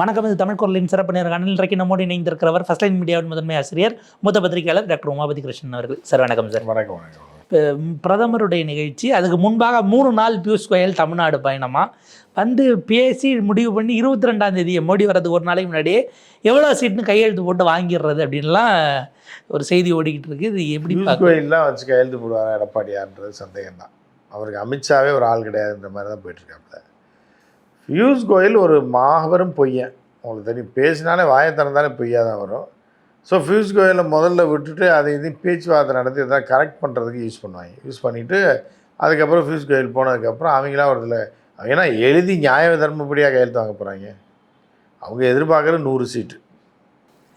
வணக்கம் இது தமிழ் குரலின் சிறப்பு நேர்காணல் இன்றைக்கு நம்மோடு இணைந்திருக்கிறவர் ஃபர்ஸ்ட் லைன் மீடியாவின் முதன்மை ஆசிரியர் மூத்த பத்திரிகையாளர் டாக்டர் உமாபதி கிருஷ்ணன் அவர்கள். சார் வணக்கம் சார். வணக்கம் வணக்கம். பிரதமருடைய நிகழ்ச்சி அதுக்கு முன்பாக மூணு நாள் பியூஷ் கோயல் தமிழ்நாடு பயணமா? வந்து பேசி முடிவு பண்ணி இருபத்தி ரெண்டாம் தேதி மோடி வர்றதுக்கு ஒரு நாளைக்கு முன்னாடியே எவ்வளோ சீட்னு கையெழுத்து போட்டு வாங்கிடுறது அப்படின்லாம் ஒரு செய்தி ஓடிக்கிட்டு இருக்கு. இது எப்படி கோயிலெலாம் வச்சு கையெழுத்து போடுவார் எடப்பாடியார்ன்றது சந்தேகம் தான் அவருக்கு அமித்ஷாவே ஒரு ஆள் கிடையாதுன்ற மாதிரி தான் போயிட்டுருக்காப்புல பியூஷ் கோயல் ஒரு மாபெரும் பொய்யன். உங்களுக்கு தெரியும் பேசினாலே வாயை திறந்தாலே பொய்யா தான் வரும். ஸோ பியூஷ் கோயலை முதல்ல விட்டுட்டு அதை இதையும் பேச்சுவார்த்தை நடத்தி எதாவது கரெக்ட் பண்ணுறதுக்கு யூஸ் பண்ணுவாங்க. யூஸ் பண்ணிவிட்டு அதுக்கப்புறம் பியூஷ் கோயல் போனதுக்கப்புறம் அவங்களாம் ஒரு இதில் ஏன்னா எழுதி நியாய தர்மப்படியாக கையெழுத்து வாங்க போகிறாங்க அவங்க எதிர்பார்க்குற நூறு சீட்டு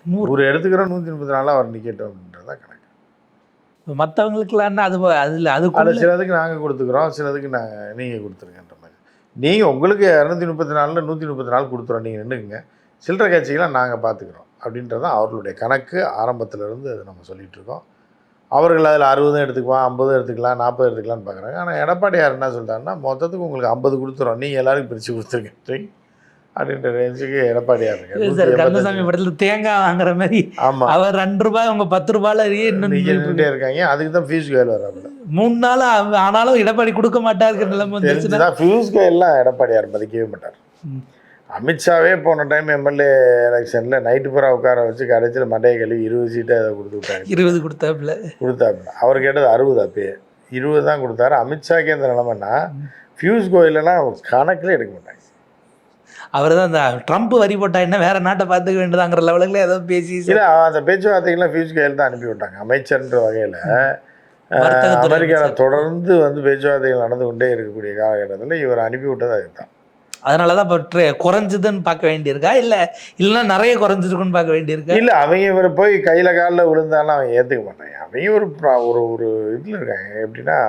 நூறு. எடுத்துக்கிறோம் நூற்றி முப்பத்தி நாலில் அவர் நிற்கட்டும் அப்படின்றது தான் கணக்கு மற்றவங்களுக்குலாம் அது அதில் அதுக்குள்ள சிலதுக்கு நாங்கள் கொடுத்துக்குறோம் சிலதுக்கு நாங்கள் நீங்கள் கொடுத்துருங்கன்ற மாதிரி நீங்கள் உங்களுக்கு இரநூத்தி முப்பத்தி நாலில் நூற்றி முப்பத்தி நாலு கொடுத்துறோம். நீங்கள் நின்றுங்க சில்லறை கட்சிகளாம் நாங்கள் பார்த்துக்குறோம் அப்படின்றது தான் அவர்களுடைய கணக்கு. ஆரம்பத்துல இருந்து நம்ம சொல்லிகிட்ருக்கோம் அவர்கள் அதில் அறுபதும் எடுத்துக்குவான் ஐம்பதும் எடுத்துக்கலாம் நாற்பது எடுத்துக்கலாம்னு பார்க்குறாங்க ஆனால் எடப்பாடியார் என்ன சொல்கிறாருன்னா மொத்தத்துக்கு உங்களுக்கு ஐம்பது கொடுத்துறோம். நீங்கள் எல்லாருக்கும் பிரித்து கொடுத்துருங்க. அப்படின்ற ரேஞ்சுக்கு எடப்பாடியார் சார் கந்தசாமி படத்தில் தேங்காய் வாங்குற மாதிரி ஆமாம் அவர் ரெண்டு ரூபாய் அவங்க பத்து ரூபாயில நின்றுட்டே இருக்காங்க. அதுக்கு தான் ஃபீஸ் கோயில் வராப்புல மூணு நாள் ஆனாலும் எடப்பாடி கொடுக்க மாட்டாருங்கிற நிலைமை வந்துருச்சுன்னா தெரிஞ்சுதான் ஃபியூஸ் எல்லாம் எடப்பாடியார் மதிக்கவே மாட்டார். அமித்ஷாவே போன டைம் எம்எல்ஏ எலெக்ஷனில் நைட்டு பூரா உட்கார வச்சு கடைசியில் மண்டையை கழுவி இருபது சீட்டை அதை கொடுத்து விட்டாங்க இருபது கொடுத்தாப்புல. கொடுத்தாப்புல. அவர் கேட்டது அறுபது அப்பயே. இருபது தான் கொடுத்தாரு. அமித்ஷாக்கே இந்த நிலமைன்னா ஃபியூஸ் கோயிலெல்லாம் கணக்கில் எடுக்க மாட்டாங்க. அவர் தான் அந்த ட்ரம்ப் வரி போட்டா என்ன வேற நாட்டை பார்த்துக்க வேண்டியதாங்கிற லெவலுக்குள்ள ஏதோ பேசி இல்லை அந்த பேச்சுவார்த்தைகள்லாம் ஃபியூஸ் கோயில் தான் அனுப்பி விட்டாங்க. அமைச்சர்ன்ற வகையில் அமெரிக்காவில். தொடர்ந்து வந்து பேச்சுவார்த்தைகள் நடந்து கொண்டே இருக்கக்கூடிய காலகட்டத்தில் இவர் அனுப்பி விட்டது அதுதான். அதனால தான் இப்போ குறைஞ்சுதுன்னு பார்க்க வேண்டியிருக்கா? இல்லை இல்லைன்னா நிறைய குறைஞ்சிருக்குன்னு பார்க்க வேண்டியிருக்கா? இல்லை அவங்க இவர் போய் கையில் காலில் விழுந்தாலும் அவன் ஏற்றுக்க மாட்டாங்க. அவங்க ஒரு ப்ரா- ஒரு ஒரு இதில் இருக்காங்க. எப்படின்னா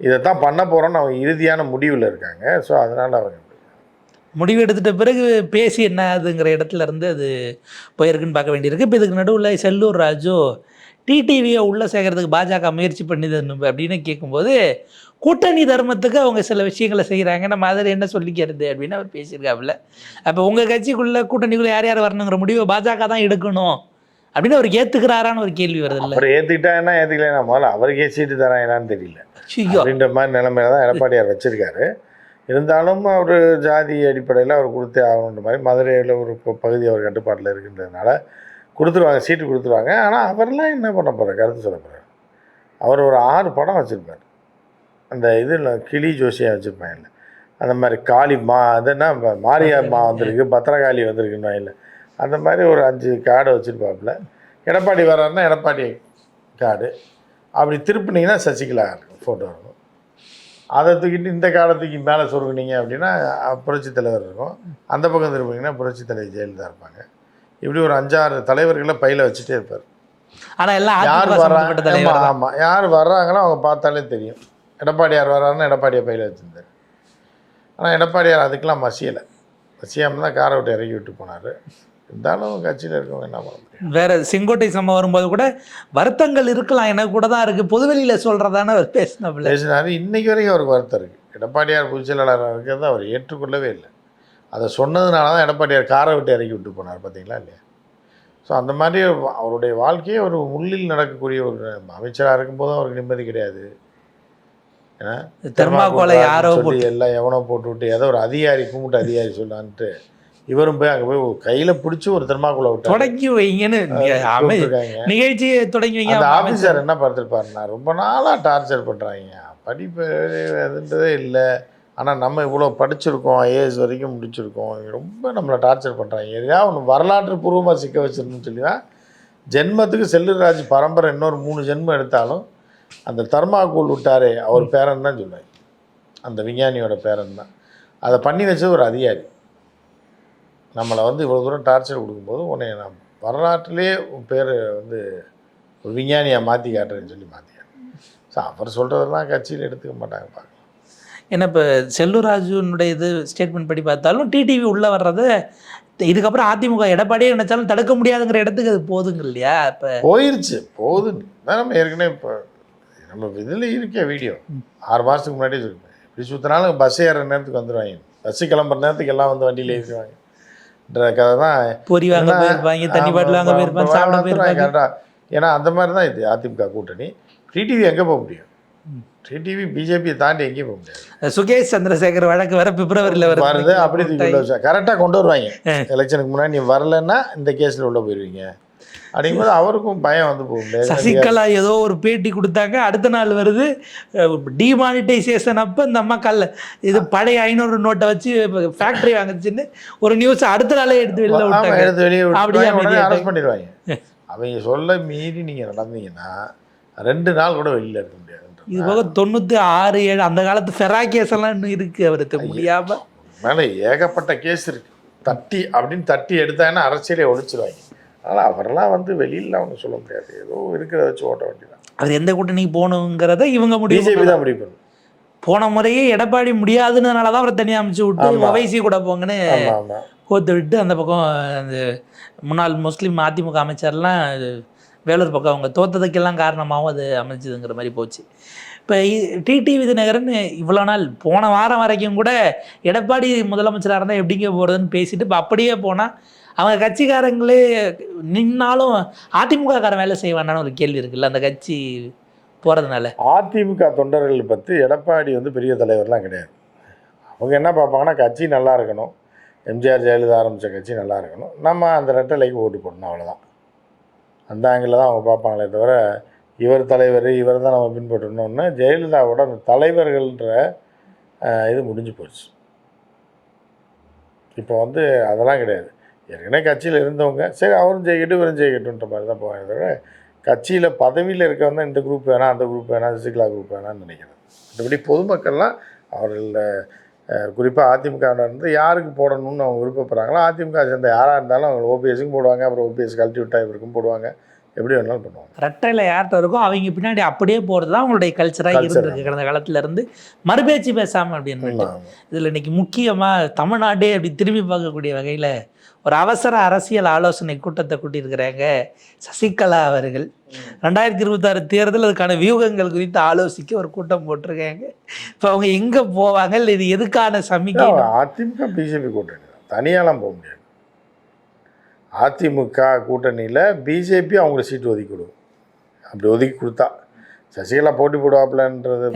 இதைத்தான் பண்ண போகிறோன்னு அவங்க இறுதியான முடிவில் இருக்காங்க. ஸோ அதனால் அவங்க முடிவு எடுத்துட்ட பிறகு பேசி என்ன ஆகுதுங்கிற இடத்துல இருந்து அது போயிருக்குன்னு பார்க்க வேண்டியிருக்கு. இப்போ இதுக்கு நடுவில் செல்லூர் ராஜு டிடிவியை உள்ளே சேர்க்கறதுக்கு பாஜக முயற்சி பண்ணுது அப்படின்னு கேட்கும்போது கூட்டணி தர்மத்துக்கு அவங்க சில விஷயங்களை செய்கிறாங்க நம்ம அதில் என்ன சொல்லிக்கிறது? அப்படின்னு அவர் பேசியிருக்காப்புல. அப்போ உங்கள் கட்சிக்குள்ளே கூட்டணிக்குள்ளே யார் யார் வரணுங்கிற முடிவை பாஜக தான் எடுக்கணும் அப்படின்னு அவர் ஏற்றுக்கிறாரான்னு ஒரு கேள்வி வருது இல்லை? ஏற்றுக்கிட்டா என்ன? ஏற்றுக்கலைன்னா முதல்ல அவருக்கே சீட்டு தராங்களான்னு தெரியல. ஐயோ. அப்படின்ற மாதிரி நிலைமையில தான் எடப்பாடியார் வச்சிருக்காரு. இருந்தாலும் அவர் ஜாதி அடிப்படையில் அவர் கொடுத்தே ஆகணுன்ற மாதிரி மதுரையில் ஒரு பகுதி அவர் கட்டுப்பாட்டில் இருக்கின்றதுனால கொடுத்துருவாங்க சீட்டு கொடுத்துருவாங்க. ஆனால் அவரெல்லாம் என்ன பண்ண போகிறார் கருத்து சொல்ல போகிறார் அவர் ஒரு ஆறு படம் வச்சுருப்பார். அந்த இதில் கிளி ஜோசியாக வச்சுருப்பாங்கல்ல அந்த மாதிரி காளி மா அதுன்னா ம- மாரியம்மா வந்திருக்கு பத்திரகாளி வந்திருக்குன்னு இல்லை அந்த மாதிரி ஒரு அஞ்சு கார்டு வச்சுருப்பாப்புல. எடப்பாடி வர்றாருன்னா எடப்பாடி கார்டு. அப்படி திருப்பினீங்கன்னா சசிகலா இருக்கும் ஃபோட்டோ இருக்கும். அதை தூக்கிட்டு இந்த காலத்துக்கு மேலே சொருகுனீங்க அப்படின்னா அஹ், புரட்சித் தலைவர் இருக்கும். அந்த பக்கம் திரும்பிங்கன்னா புரட்சித் தலைவர் ஜெயலலிதா இருப்பாங்க. இப்படி ஒரு அஞ்சாறு தலைவர்களை பையில வச்சுட்டே இருப்பார். ஆனால் எல்லாம் யார் வர்றாங்க. ஆமாம் யார் வர்றாங்களோ அவங்க பார்த்தாலே தெரியும். எடப்பாடியார் வர்றாருன்னா எடப்பாடியை பையில வச்சுருந்தார். ஆனால் எடப்பாடியார் அதுக்கெல்லாம் மசியலை. மசியாமல் தான் காரை விட்டு இறக்கி விட்டு போனார். இருந்தாலும் கட்சியில் இருக்கவங்க என்ன பண்ண முடியும்? வேற செங்கோட்டை சம்பவம் வரும்போது கூட வருத்தங்கள் இருக்கலாம் எனக்கு கூட தான் இருக்கு. பொதுவெளியில சொல்றதான அவர் பேசினப்புல. பேசினாரு. இன்னைக்கு வரைக்கும் அவருக்கு வருத்தம் இருக்குது எடப்பாடியார் பொதுச் செயலாளராக இருக்கிறத அவர் ஏற்றுக்கொள்ளவே இல்லை. அதை சொன்னதுனால தான் எடப்பாடியார் காரை விட்டு இறக்கி விட்டு போனார் பார்த்தீங்களா இல்லையா? ஸோ அந்த மாதிரி அவருடைய வாழ்க்கையே ஒரு உள்ளில் நடக்கக்கூடிய ஒரு அமைச்சராக இருக்கும்போது அவருக்கு நிம்மதி கிடையாது. ஏன்னா தெர்மாக்கோலை யாரோ எல்லாம் எவனோ போட்டு விட்டு ஏதோ ஒரு அதிகாரி கும்பிட்டு அதிகாரி சொல்லான்ட்டு இவரும் போய் அங்கே போய் கையில் பிடிச்சி ஒரு தெர்மாக்குள்ள விட்டு தொடங்கி வைங்கன்னு நிகழ்ச்சியை தொடங்கி வைங்க. அந்த ஆஃபீஸர் என்ன பார்த்துருப்பாருன்னா ரொம்ப நாளாக டார்ச்சர் பண்ணுறாங்க படிப்பு அதுன்றதே இல்லை. ஆனால் நம்ம இவ்வளோ படிச்சிருக்கோம் ஐஏஎஸ் வரைக்கும் முடிச்சிருக்கோம். ரொம்ப நம்மளை டார்ச்சர் பண்ணுறாங்க எதையா ஒன்று வரலாற்று பூர்வமாக சிக்க வச்சிடணும்னு சொல்லி தான் ஜென்மத்துக்கு செல்லுராஜ் பரம்பரை இன்னொரு மூணு ஜென்மம் எடுத்தாலும் அந்த தர்மாக்கூல் விட்டாரே அவர் பேரன் தான் சொல்லுவாங்க அந்த விஞ்ஞானியோட பேரன் தான். அதை பண்ணி வச்சது ஒரு அதிகாரி. நம்மளை வந்து இவ்வளோ தூரம் டார்ச்சர் கொடுக்கும்போது உன்னை நான் வரலாற்றிலே உன் பேர் வந்து ஒரு விஞ்ஞானியாக மாற்றி காட்டுறேன்னு சொல்லி மாற்றி ஸோ அவர் சொல்கிறதெல்லாம் கட்சியில் எடுத்துக்க மாட்டாங்க பார்க்கலாம். ஏன்னா இப்போ செல்லூராஜுனுடைய இது ஸ்டேட்மெண்ட் படி பார்த்தாலும் டிடிவி உள்ள வர்றத இதுக்கப்புறம் அதிமுக எடப்பாடியே நினைச்சாலும் தடுக்க முடியாதுங்கிற இடத்துக்கு அது போதுங்க இல்லையா? இப்போ போயிருச்சு. போகுதுன்னு தான் நம்ம ஏற்கனவே இப்போ நம்ம இதில் இருக்கே வீடியோ. ஆறு மாதத்துக்கு முன்னாடியே சொல்லிப்பேன் இப்படி சுற்றினாலும் பஸ் ஏறுற நேரத்துக்கு வந்துடுவாங்க பஸ்ஸு கிளம்புற நேரத்துக்கு எல்லாம் வந்து வண்டியில் ஏறிடுவாங்க கதை தான் பொறி வாங்க போயிருப்பாங்க தண்ணி பாட்டில் வாங்க போயிருப்பாங்க சாப்பிட போயிருப்பாங்க. கரெக்டா. ஏன்னா அந்த மாதிரி தான் இது அதிமுக கூட்டணி. டிடிவி எங்கே போக முடியும்? டிடிவி பிஜேபியை தாண்டி எங்கேயும் போக முடியாது. சுகேஷ் சந்திரசேகர் வழக்கு வர பிப்ரவரியில் வருது வருது அப்படி கரெக்டாக கொண்டு வருவாங்க. எலெக்ஷனுக்கு முன்னாடி நீ வரலன்னா இந்த கேஸில் உள்ள போயிருவீங்க. அப்படிங்கும்போது அவருக்கும் பயம் வந்து போக முடியாது சசிகலா ஏதோ ஒரு பேட்டி கொடுத்தாங்க அடுத்த நாள் வருது டிமானிட்டைசேஷன் அப்போ இந்த அம்மா கல்ல இது பழைய ஐநூறு நோட்டை வச்சு ஃபேக்டரி வாங்குச்சுன்னு ஒரு நியூஸ் அடுத்த நாளே எடுத்து ஆமா, விட்டாங்க. எடுத்து வெளியே அப்படியே அரெஸ்ட் பண்ணிடுவாங்க. அவங்க சொல்ல மீறி நீங்கள் நடந்தீங்கன்னா ரெண்டு நாள் கூட வெளியில் இருக்க முடியாதுன்ற இது போக தொண்ணூற்றி ஆறு ஏழு அந்த காலத்து ஃபெரா கேஸ் எல்லாம் இன்னும் இருக்கு அவருக்கு முடியாம. மேலே ஏகப்பட்ட கேஸ் இருக்கு. தட்டி அப்படின்னு தட்டி எடுத்தாங்கன்னா அரசியலே ஒழிச்சிருவாங்க. அதனால் அவரெல்லாம் வந்து வெளியில் அவங்க சொல்ல முடியாது. ஏதோ இருக்கிறத வச்சு ஓட்ட வேண்டியதான் அவர் எந்த கூட்டணிக்கு போகணுங்கிறத இவங்க முடிவு பிஜேபி தான் முடிவு பண்ணும் போன முறையே எடப்பாடி முடியாதுன்றனால தான் அவரை தனியாக அமைச்சு விட்டு. ஒவைசி கூட போங்கன்னு கோத்து விட்டு அந்த பக்கம் அந்த முன்னாள் முஸ்லீம் அதிமுக அமைச்சர்லாம் வேலூர் பக்கம் அவங்க தோத்ததுக்கெல்லாம் காரணமாகவும் அது அமைஞ்சதுங்கிற மாதிரி போச்சு. இப்போ டிடி விதிநகரன் இவ்வளோ நாள் போன வாரம் வரைக்கும் கூட எடப்பாடி முதலமைச்சராக இருந்தால் எப்படிங்க போகிறதுன்னு பேசிட்டு இப்போ அப்படியே போனால் அவங்க கட்சிக்காரங்களே நின்னாலும் அதிமுக காரன் வேலை செய்வானான்னு ஒரு கேள்வி இருக்குல்ல அந்த கட்சி போகிறதுனால அதிமுக தொண்டர்கள் பற்றி எடப்பாடி வந்து பெரிய தலைவர்லாம் கிடையாது. அவங்க என்ன பார்ப்பாங்கன்னா கட்சி நல்லா இருக்கணும். எம்ஜிஆர் ஜெயலலிதா ஆரம்பித்த கட்சி நல்லா இருக்கணும். நம்ம அந்த ரெட்டலைக்கு ஓட்டு போடணும் அவ்வளோதான் அந்த ஆங்கிளில் தான் அவங்க பார்ப்பாங்களே தவிர இவர் தலைவர் இவர் தான் நம்ம பின்பற்றணும்னு ஜெயலலிதாவோட அந்த தலைவர்கள்ன்ற இது முடிஞ்சு போச்சு. இப்போ வந்து அதெல்லாம் கிடையாது. ஏற்கனவே கட்சியில் இருந்தவங்க சரி அவரும் ஜெயிக்கட்டும் இவரும் ஜெயிக்கட்டும்ன்ற மாதிரி தான் போவாங்க தவிர கட்சியில் பதவியில் இருக்கவங்க இந்த குரூப் வேணாம் அந்த குரூப் வேணாம் சசிகலா குரூப் வேணாம்னு நினைக்கிறேன் மற்றபடி பொதுமக்கள்லாம் அவர்கள் குறிப்பாக அதிமுக இருந்து யாருக்கு போடணும்னு அவங்க விருப்பப்படுறாங்களோ அதிமுக சேர்ந்த யாராக இருந்தாலும் அவங்க ஓபிஎஸ்க்கும் போடுவாங்க அப்புறம் ஓபிஎஸ் கழட்டி விட்டா இவருக்கும் போடுவாங்க. எப்படி வேணாலும் பண்ணுவாங்க. ரெட்டையில் யார்கிட்ட இருக்கோ அவங்க பின்னாடி அப்படியே போகிறது தான் அவங்களுடைய கல்ச்சராக. இருந்திருக்கு. கடந்த காலத்துல இருந்து மறுபேச்சு பேசாமல் அப்படின்னு. இதில் இன்னைக்கு முக்கியமாக தமிழ்நாடே அப்படி திரும்பி பார்க்கக்கூடிய வகையில் ஒரு அவசர அரசியல் ஆலோசனை கூட்டத்தை கூட்டியிருக்கிறாங்க சசிகலா அவர்கள். ரெண்டாயிரத்தி இருபத்தாறு தேர்தல் அதுக்கான வியூகங்கள் குறித்து ஆலோசிக்க ஒரு கூட்டம் போட்டிருக்காங்க. இப்போ அவங்க எங்கே போவாங்க? இல்லை இது எதுக்கான சமிக்கை அதிமுக பிஜேபி கூட்டணி தான். தனியாலாம் போக முடியாது. அதிமுக கூட்டணியில் பிஜேபி அவங்களுக்கு சீட்டு ஒதுக்கி கொடுக்கும் அப்படி ஒதுக்கி கொடுத்தா. சசிகலா போட்டி போடுவாப்லன்றது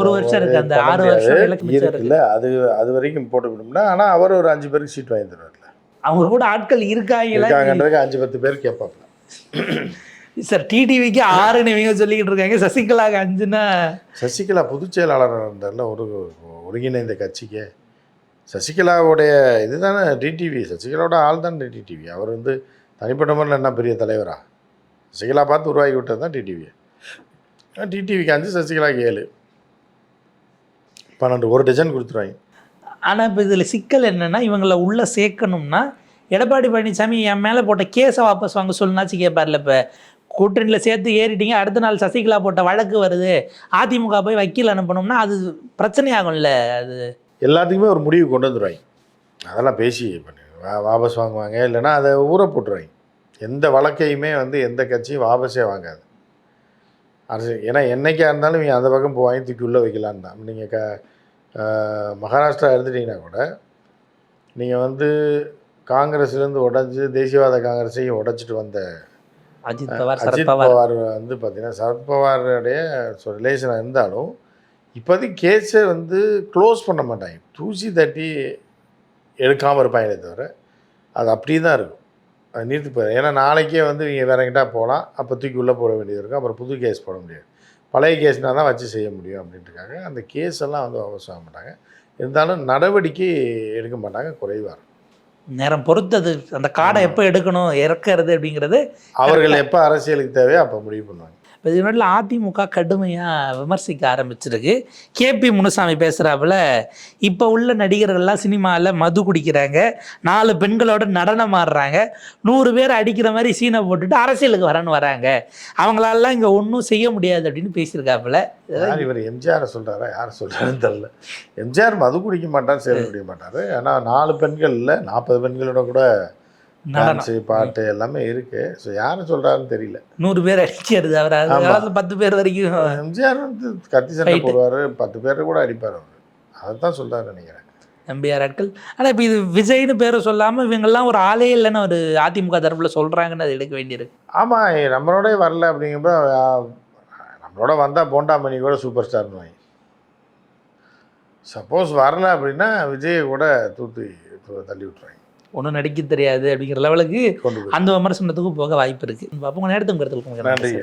ஒரு வருஷம் இருக்கு. அந்த ஆறு. வருஷம் இருக்குல்ல. அது அது வரைக்கும் போட்டு விடும்னா ஆனால் அவர் ஒரு அஞ்சு பேருக்கு சீட் வாங்கி தருவார்ல. அவங்க கூட ஆட்கள் இருக்காங்களா? இருக்காங்கன்றதுக்கு அஞ்சு பத்து பேர் கேட்பாப்ல சார் டிடிவிக்கு ஆறுன்னு இவங்க சொல்லிக்கிட்டு இருக்காங்க. சசிகலாக்கு அஞ்சுன்னா சசிகலா பொதுச் செயலாளராக இருந்தார்ல ஒரு ஒருங்கிணைந்த கட்சிக்கு. சசிகலாவுடைய இதுதானே டிடிவி சசிகலாவோட ஆள் தான் டிடிவி அவர் வந்து தனிப்பட்ட முறையில் என்ன பெரிய தலைவரா? சசிகலா பார்த்து உருவாக்கி விட்டது தான் டிடிவி டிடிவிக்கு அஞ்சு சசிகலாவுக்கு ஏழு. பன்னெண்டு ஒரு டஜன் கொடுத்துருவாங்க. ஆனால் இப்போ இதில் சிக்கல் என்னென்னா இவங்களை உள்ளே சேர்க்கணும்னா எடப்பாடி பழனிசாமி என் மேலே போட்ட கேஸை வாபஸ் வாங்க சொல்லுனாச்சு கேட்பார்ல இப்போ. கூட்டணியில் சேர்த்து ஏறிட்டீங்க அடுத்த நாள் சசிகலா போட்ட வழக்கு வருது அதிமுக போய் வக்கீல் அனுப்பணும்னா அது பிரச்சனையாகும்ல அது. எல்லாத்துக்குமே ஒரு முடிவு கொண்டு வந்துடுவாங்க. அதெல்லாம் பேசி பண்ணி வா வாபஸ் வாங்குவாங்க. இல்லைன்னா அதை ஊற போட்டுருவாங்க. எந்த வழக்கையுமே வந்து எந்த கட்சியும் வாபஸே வாங்காது. அரசு ஏன்னா என்னைக்கா இருந்தாலும் இவங்க அந்த பக்கம் போவாங்க தூக்கி உள்ளே வைக்கலான்னு தான். நீங்கள் க மகாராஷ்டிரா எடுத்துட்டிங்கன்னா கூட நீங்கள் வந்து காங்கிரஸ்லேருந்து உடைஞ்சு தேசியவாத காங்கிரஸையும் உடைச்சிட்டு வந்த அஜித் பவார் அஜித் பவார். வந்து பார்த்தீங்கன்னா சரத்பவாருடைய ரிலேஷனாக இருந்தாலும் இப்போதைக்கு கேஸை வந்து க்ளோஸ் பண்ண மாட்டாங்க. தூசி தட்டி எடுக்காமல் இருப்பாங்களே தவிர அது அப்படியே தான் இருக்கும். அது நீர்த்து போயிடும். ஏன்னா நாளைக்கே வந்து இவங்க வேற எங்கிட்டா போகலாம். அப்போ தூக்கி உள்ளே போட வேண்டியது இருக்கும். அப்புறம் புது கேஸ் போட முடியாது. பழைய கேஸ்னால் தான் வச்சு செய்ய முடியும் அப்படின்ட்டுருக்காங்க. அந்த கேஸ் எல்லாம் வந்து அவசியம் ஆக மாட்டாங்க. இருந்தாலும் நடவடிக்கை எடுக்க மாட்டாங்க. குறைவாக இருக்கும். நேரம் பொறுத்தது. அந்த காடை எப்போ எடுக்கணும் இறக்கிறது அப்படிங்கிறது அவர்கள் எப்போ அரசியலுக்கு தேவையோ அப்போ முடிவு பண்ணுவாங்க. இப்போ இது முன்னாடி அதிமுக கடுமையாக விமர்சிக்க ஆரம்பிச்சிருக்கு. கேபி முனுசாமி பேசுகிறாப்புல இப்போ உள்ள நடிகர்கள்லாம் சினிமாவில் மது குடிக்கிறாங்க நாலு பெண்களோட நடனம் ஆடுறாங்க நூறு பேர் அடிக்கிற மாதிரி சீனை போட்டுட்டு அரசியலுக்கு வரன்னு வராங்க. அவங்களாலாம் இங்கே ஒன்றும் செய்ய முடியாது அப்படின்னு பேசியிருக்காப்புல. யார் இவர்? எம்ஜிஆரை சொல்கிறாரா யார் சொல்கிறாருன்னு தெரில எம்ஜிஆர் மது குடிக்க மாட்டார் சேர முடிய மாட்டார். ஆனால் நாலு பெண்கள் இல்லை நாற்பது பெண்களோட கூட டான்ஸு பாட்டு எல்லாமே இருக்குது ஸோ யாரும் சொல்கிறாருன்னு தெரியல. நூறு பேர் அடிக்கிறது அவர். காலத்துல பத்து பேர் வரைக்கும். எம்ஜிஆர் வந்து கத்தி சண்டை. போடுவார். பத்து பேர் கூட அடிப்பார் அவர். அதை தான் சொல்கிறாரு நினைக்கிறேன். எம்பிஆர் ஆட்கள். ஆனால் இப்போ இது விஜய்னு பேரை சொல்லாமல் இவங்கெல்லாம் ஒரு ஆளே இல்லைன்னு ஒரு அதிமுக தரப்பில் சொல்கிறாங்கன்னு அது எடுக்க வேண்டியிருக்கு. ஆமாம் நம்மளோட வரல அப்படிங்கிறப்ப நம்மளோட வந்தால் போண்டாமணி கூட சூப்பர் ஸ்டார்னு வாங்கி சப்போஸ் வரல அப்படின்னா விஜயை கூட தூத்து தள்ளி விட்டுருவாங்க ஒன்றும் நடிக்க தெரியாது அப்படிங்கிற லெவலுக்கு அந்த விமர்சனத்துக்கும் போக வாய்ப்பு இருக்குது அப்போ உங்கள் நேரத்துக்கு கருத்தில் நன்றி